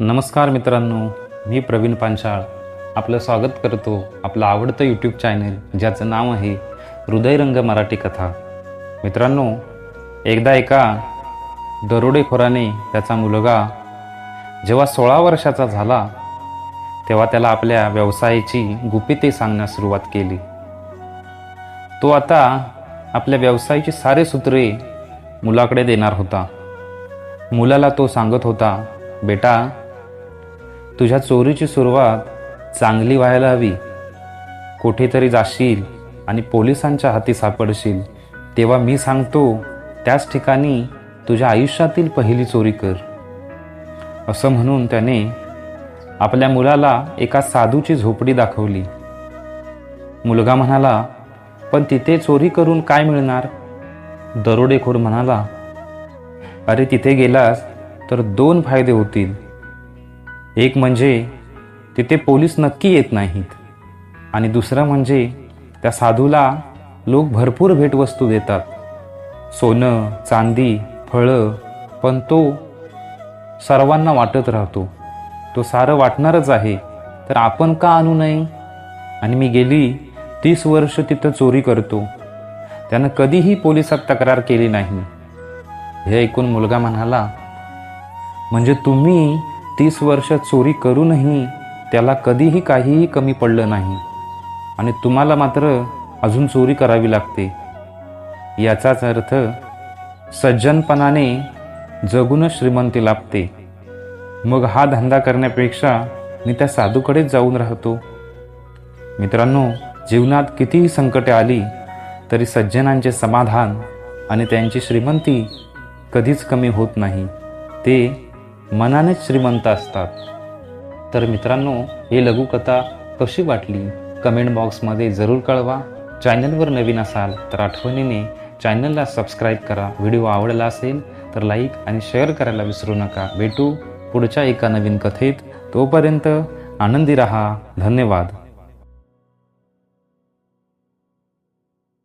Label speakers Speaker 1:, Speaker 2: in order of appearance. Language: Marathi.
Speaker 1: नमस्कार मित्रांनो मी प्रवीण पांचाळ आपलं स्वागत करतो आपलं आवडतं यूट्यूब चॅनल ज्याचं नाव आहे हृदयरंग मराठी कथा. मित्रांनो एकदा एका दरोडेखोराने त्याचा मुलगा जेव्हा सोळा वर्षाचा झाला तेव्हा त्याला आपल्या व्यवसायाची गुपिते सांगण्यास सुरुवात केली. तो आता आपल्या व्यवसायाची सारे सूत्रे मुलाकडे देणार होता. मुलाला तो सांगत होता बेटा तुझ्या चोरीची सुरुवात चांगली व्हायला हवी. कुठेतरी जाशील आणि पोलिसांच्या हाती सापडशील. तेव्हा मी सांगतो त्याच ठिकाणी तुझ्या आयुष्यातील पहिली चोरी कर. असं म्हणून त्याने आपल्या मुलाला एका साधूची झोपडी दाखवली. मुलगा म्हणाला पण तिथे चोरी करून काय मिळणार? दरोडेखोर म्हणाला अरे तिथे गेलास तर दोन फायदे होतील. एक म्हणजे तिथे पोलीस नक्की येत नाहीत. आणि दुसरं म्हणजे त्या साधूला लोक भरपूर भेटवस्तू देतात. सोनं चांदी फळं पण तो सर्वांना वाटत राहतो. तो सारं वाटणारच आहे. तर आपण का आणू नये? आणि मी गेली तीस वर्ष तिथं चोरी करतो. त्यानं कधीही पोलिसात तक्रार केली नाही. हे ऐकून मुलगा म्हणाला म्हणजे तुम्ही तीस वर्ष चोरी करूनही त्याला कधीही काहीही कमी पडलं नाही. आणि तुम्हाला मात्र अजून चोरी करावी लागते. याचाच अर्थ सज्जनपणाने जगूनच श्रीमंती लाभते. मग हा धंदा करण्यापेक्षा मी त्या साधूकडेच जाऊन राहतो. मित्रांनो जीवनात कितीही संकटे आली तरी सज्जनांचे समाधान आणि त्यांची श्रीमंती कधीच कमी होत नाही. ते मनानेच श्रीमंत असतात. तर मित्रांनो ही लघुकथा कशी वाटली? कमेंट बॉक्समध्ये जरूर कळवा. चॅनलवर नवीन असाल तर आठवणीने चॅनलला सबस्क्राईब करा. व्हिडिओ आवडला असेल तर लाईक आणि शेअर करायला विसरू नका. भेटू पुढच्या एका नवीन कथेत. तोपर्यंत आनंदी रहा. धन्यवाद.